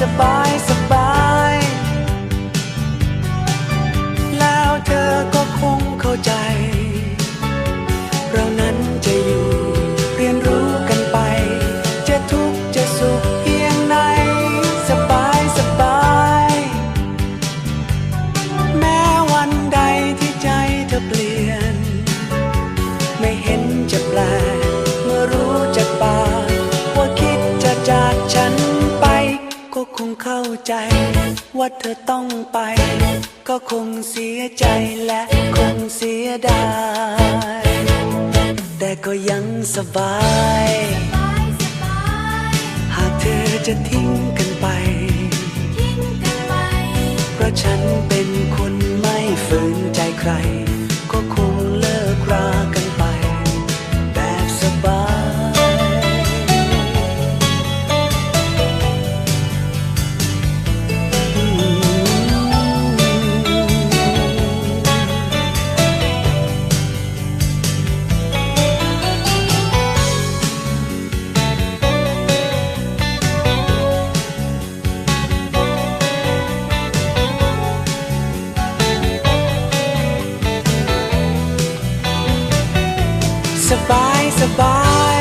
สบายสบาย แล้วเธอก็คงเข้าใจ เรานั้นจะอยู่เรียนรู้กันไป จะทุกข์จะสุขเพียงไหนสบายสบาย แม้วันใดที่ใจเธอเปลี่ยน ไม่เห็นจะแปล เข้าใจ ว่าเธอต้องไป ก็คงเสียใจและคงเสียดาย แต่ก็ยังสบายสบายสบายหากเธอจะทิ้งกันไปทิ้งกันไป เพราะฉันเป็นคนไม่ฝืนใจใคร สบายสบาย